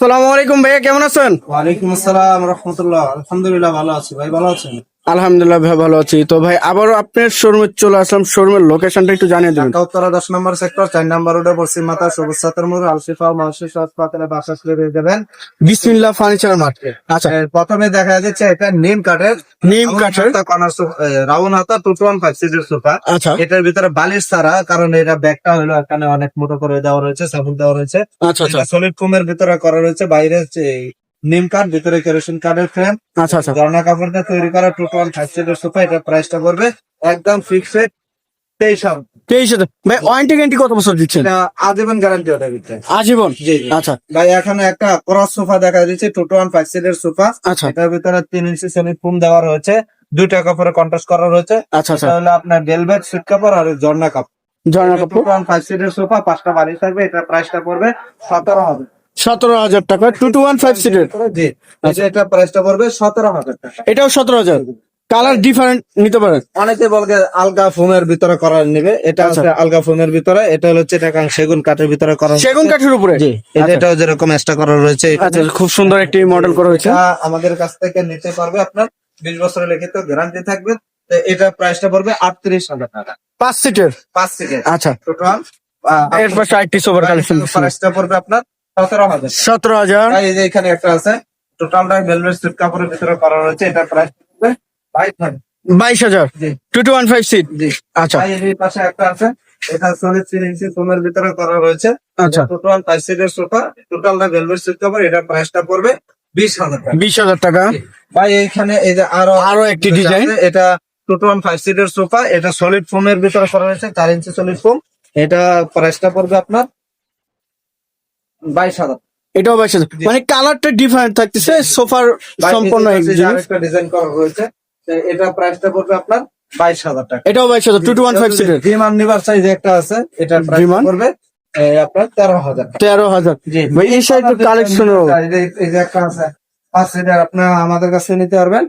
আসসালামু আলাইকুম ভাইয়া কেমন আছেন? ওয়ালাইকুম আসসালাম রহমতুল্লাহ। আলহামদুলিল্লাহ ভালো আছি। ভাই ভালো আছেন? আলহামদুলিল্লাহ ভাই ভালো আছি। তো ভাই আবারও আপনার শোরুমে চলে আসলাম। শোরুমের লোকেশনটা একটু জানিয়ে দেবেন। ঢাকা উত্তরা দশ নম্বর সেক্টর চার নম্বর রোডে পশ্চিম মাতা সবুজ সাতের মোড় আলশিফা মানসিক হাসপাতালে বাসা ছেড়ে পেয়ে যাবেন। বিসমিল্লাহ ফার্নিচার মার্ট। আচ্ছা। প্রথমে দেখা যাচ্ছে এটা নিম কাঠের। নিম কাঠের। রাউন হাতা টু টু ওয়ান ফাইভ সিটের সোফা আচ্ছা। এটার ভিতরে বালিশ ছাড়া কারণ এটা ব্যাগটা হলো এখানে অনেক মোটো করে দেওয়া রয়েছে সাবুন দেওয়া রয়েছে। আচ্ছা আচ্ছা। সলিড ফোমের ভিতরে করা রয়েছে। বাইরে নিম কাঠ ভিতরে কেরোসিন কাঠের ফ্রেম আচ্ছা আচ্ছা। গরনা কাপড় দিয়ে তৈরি করা টু টু ওয়ান ফাইভ সিটের সোফা এটা প্রাইসটা পড়বে একদম ফিক্সড তেইশ তেইশ ভাই ওয়ারেন্টি গ্যারান্টি কত বছর দিচ্ছেন? আজীবন গ্যারান্টি আজীবন? জি আচ্ছা। ভাই এখানে একটা ক্রস সোফা দেখা যাচ্ছে টু টু ওয়ান ফাইভ সিটের সোফা আচ্ছা। এটার ভিতরে তিন ইঞ্চি সলিড ফোম দেওয়া রয়েছে দুইটা কাপড়ে কন্ট্রাস্ট করা রয়েছে। আচ্ছা আচ্ছা। আপনার ভেলভেট সুট কাপড় আর ঝর্ণা কাপড়। ঝর্ণা কাপড়। ওয়ান ফাইভ সিটের সোফা পাঁচটা বালিশ থাকবে এটা প্রাইসটা পড়বে সতেরো হবে সতেরো হাজার টাকা টু টু ওয়ান ফাইভ সিটের আচ্ছা এটা প্রাইসটা পড়বে সতেরো হাজার টাকা। এটাও সতেরো হাজার। কালার ডিফারেন্ট নিতে পারেন অনেকে বলবে আলগা ফোমের ভিতরে করা নেবে। এটা আচ্ছা। হচ্ছে আলগা ফোমের ভিতরে। এটা হলো চিটাগাং সেগুন কাঠের ভিতরে করা সেগুন কাঠের উপরে? জি। এটাও যেরকম এক্সট্রা করা রয়েছে আচ্ছা খুব সুন্দর একটি মডেল করা হয়েছে। আমাদের কাছ থেকে নিতে পারবে আপনার বিশ বছরের লিখিত গ্যারান্টি থাকবে। এটা প্রাইসটা পড়বে আটত্রিশ হাজার টাকা। পাঁচ সিটের পাঁচ সিটের আচ্ছা। টোটাল এর পাশে আরেকটি সোভার কালেকশন প্রাইসটা পড়বে আপনার সতেরো হাজার। এই যে এখানে একটা আছে টোটালটা ভেলভেট সুট কাপড়ের ভিতরে করা রয়েছে এটা প্রাইস বাইশ হাজার। বাইশ হাজার। জি। Two two one five seat জি। আচ্ছা। এই পাশে একটা আছে এটা থ্রি ইঞ্চি ভিতরে করা রয়েছে। আচ্ছা। টোটাল ফাইভ সিটের সোফা টোটালটা ভেলভেট সুট কাপড় এটা প্রাইসটা পড়বে বিশ হাজার টাকা। বিশ হাজার টাকা। ভাই এই যে আরও আরও একটি ডিজাইন এটা ফাইভ সিটের সোফা এটা সলিড ফোমের ভিতরে করা হয়েছে চার ইঞ্চি সলিড ফোম এটা প্রাইসটা পড়বে আপনার বাইশ হাজার। এটাও বাইশ হাজার। মানে কালারটা ডিফারেন্ট থাকতেছে সোফার সম্পূর্ণ এক জিনিস। আরেকটা ডিজাইন করা রয়েছে তো এটা প্রাইসটা পড়বে আপনার বাইশ হাজার টাকা। এটাও বাইশ হাজার টু টু ওয়ান ফাইভ সিটের বিমান নিবার সাইজ একটা আছে এটা এই, আপনার তেরো হাজার তেরো হাজার। এই সাইড কালেকশন এই যে- একটা আছে পাঁচ সিটার আপনার আমাদের কাছে নিতে পারবেন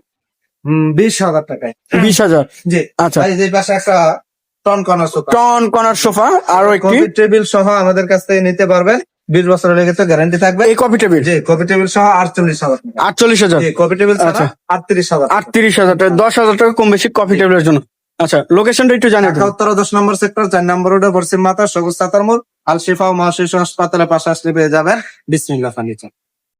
বিশ হাজার টাকায়। বিশ হাজার। জি। আচ্ছা। এই যে পাশে একটা টন কর্নার সোফা। টন কর্নার সোফা আরও একটি। টেবিল সহ আমাদের কাছ থেকে নিতে পারবেন। বিশ বছরের লেগে তো গ্যারান্টি থাকবে। এই কপি টেবিল জি কপি টেবিল সহ আটচল্লিশ হাজার আটচল্লিশ হাজার? কপি টেবিল আচ্ছা। আটত্রিশ হাজার আটত্রিশ হাজার টাকা দশ হাজার টাকা কম বেশি কপি টেবিলের জন্য। আচ্ছা লোকেশনটা একটু জানি ঢাকা দেবেন উত্তর দশ নম্বর সেক্টর চার নম্বর রোডে পশ্চিম মাতা সবুজ সাতার মোড় আল শিফা ও মহাশিশু হাসপাতালের পাশে আসলে পেয়ে যাবেন। বিসমিল্লা ফার্নিচার।